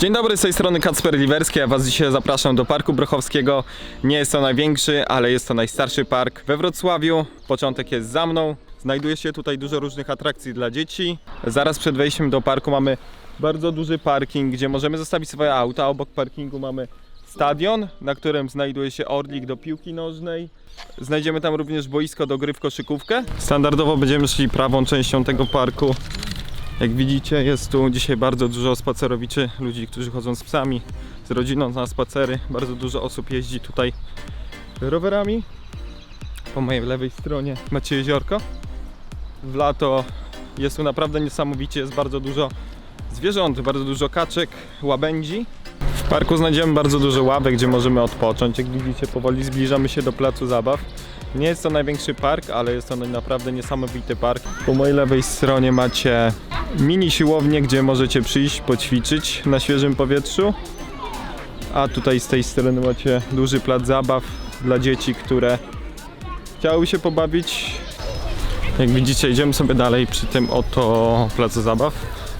Dzień dobry, z tej strony Kacper Liwerski, ja Was dzisiaj zapraszam do Parku Brochowskiego. Nie jest to największy, ale jest to najstarszy park we Wrocławiu. Początek jest za mną. Znajduje się tutaj dużo różnych atrakcji dla dzieci. Zaraz przed wejściem do parku mamy bardzo duży parking, gdzie możemy zostawić swoje auta. Obok parkingu mamy stadion, na którym znajduje się orlik do piłki nożnej. Znajdziemy tam również boisko do gry w koszykówkę. Standardowo będziemy szli prawą częścią tego parku. Jak widzicie, jest tu dzisiaj bardzo dużo spacerowiczy, ludzi, którzy chodzą z psami, z rodziną na spacery. Bardzo dużo osób jeździ tutaj rowerami. Po mojej lewej stronie macie jeziorko. W lato jest tu naprawdę niesamowicie, jest bardzo dużo zwierząt, bardzo dużo kaczek, łabędzi. W parku znajdziemy bardzo dużo ławek, gdzie możemy odpocząć. Jak widzicie, powoli zbliżamy się do placu zabaw. Nie jest to największy park, ale jest to naprawdę niesamowity park. Po mojej lewej stronie macie mini siłownię, gdzie możecie przyjść, poćwiczyć na świeżym powietrzu. A tutaj z tej strony macie duży plac zabaw dla dzieci, które chciały się pobawić. Jak widzicie, idziemy sobie dalej przy tym oto placu zabaw.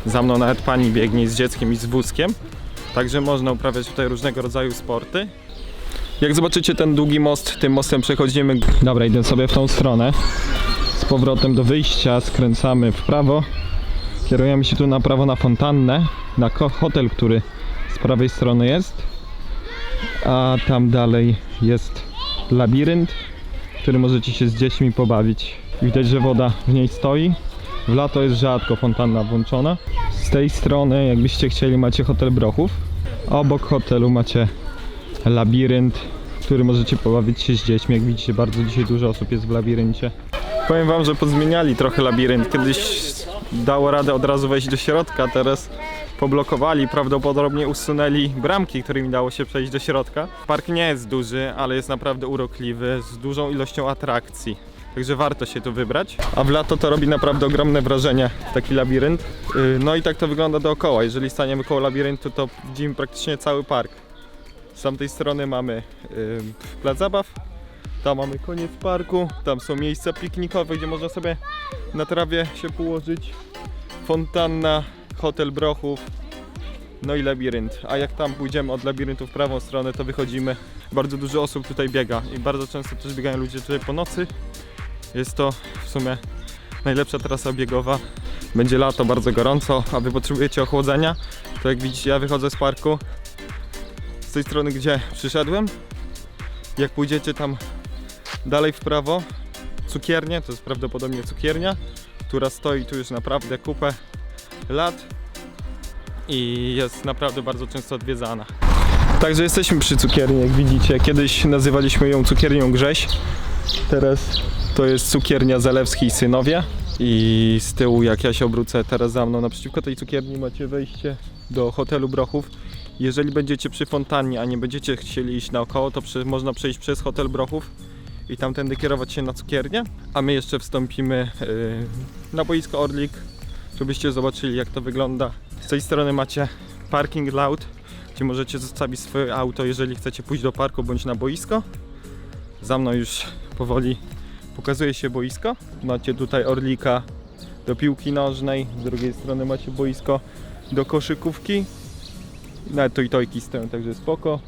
Za mną nawet pani biegnie z dzieckiem i z wózkiem. Także można uprawiać tutaj różnego rodzaju sporty. Jak zobaczycie ten długi most, tym mostem przechodzimy. Dobra, idę sobie w tą stronę. Z powrotem do wyjścia skręcamy w prawo. Kierujemy się tu na prawo na fontannę, na hotel, który z prawej strony jest. A tam dalej jest labirynt, w którym możecie się z dziećmi pobawić. Widać, że woda w niej stoi. W lato jest rzadko fontanna włączona. Z tej strony, jakbyście chcieli, macie hotel Brochów. Obok hotelu macie labirynt, który możecie pobawić się z dziećmi. Jak widzicie, bardzo dzisiaj dużo osób jest w labiryncie. Powiem wam, że pozmieniali trochę labirynt. Kiedyś dało radę od razu wejść do środka, teraz poblokowali, prawdopodobnie usunęli bramki, którymi dało się przejść do środka. Park nie jest duży, ale jest naprawdę urokliwy, z dużą ilością atrakcji. Także warto się tu wybrać. A w lato to robi naprawdę ogromne wrażenie, taki labirynt. Yy, No i tak to wygląda dookoła. Jeżeli staniemy koło labiryntu, to widzimy praktycznie cały park. Z tamtej strony mamy yy, plac zabaw, tam mamy koniec parku, tam są miejsca piknikowe, gdzie można sobie na trawie się położyć. Fontanna, hotel Brochów, no i labirynt. A jak tam pójdziemy od labiryntu w prawą stronę, to wychodzimy. Bardzo dużo osób tutaj biega i bardzo często też biegają ludzie tutaj po nocy. Jest to w sumie najlepsza trasa biegowa. Będzie lato, bardzo gorąco, a wy potrzebujecie ochłodzenia, to jak widzicie ja wychodzę z parku z tej strony, gdzie przyszedłem. Jak pójdziecie tam dalej w prawo, cukiernię, to jest prawdopodobnie cukiernia, która stoi tu już naprawdę kupę lat i jest naprawdę bardzo często odwiedzana. Także jesteśmy przy cukierni, jak widzicie. Kiedyś nazywaliśmy ją cukiernią Grześ, teraz to jest cukiernia Zalewski i Synowie. I z tyłu, jak ja się obrócę teraz za mną, naprzeciwko tej cukierni macie wejście do hotelu Brochów. Jeżeli będziecie przy fontannie, a nie będziecie chcieli iść naokoło, to można przejść przez hotel Brochów i tamtędy kierować się na cukiernię. A my jeszcze wstąpimy yy, na boisko Orlik, żebyście zobaczyli jak to wygląda. Z tej strony macie parking lot, gdzie możecie zostawić swoje auto, jeżeli chcecie pójść do parku bądź na boisko. Za mną już powoli pokazuje się boisko. Macie tutaj Orlika do piłki nożnej, z drugiej strony macie boisko do koszykówki. Nawet to i tojki stoją, także spoko.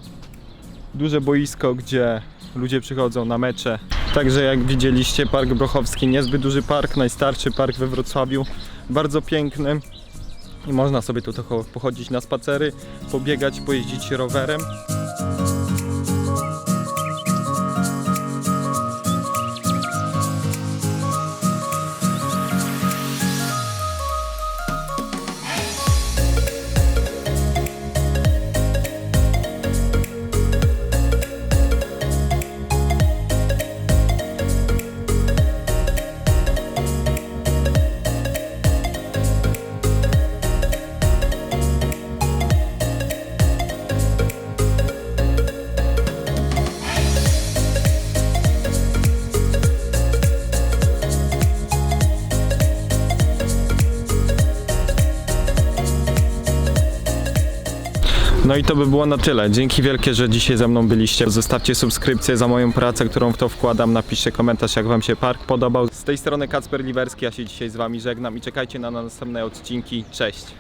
Duże boisko, gdzie ludzie przychodzą na mecze. Także jak widzieliście, Park Brochowski, niezbyt duży park, najstarszy park we Wrocławiu, bardzo piękny. I można sobie tu pochodzić na spacery, pobiegać, pojeździć rowerem. No i to by było na tyle. Dzięki wielkie, że dzisiaj ze mną byliście. Zostawcie subskrypcję za moją pracę, którą w to wkładam. Napiszcie komentarz, jak Wam się park podobał. Z tej strony Kacper Liwerski, ja się dzisiaj z Wami żegnam i czekajcie na następne odcinki. Cześć!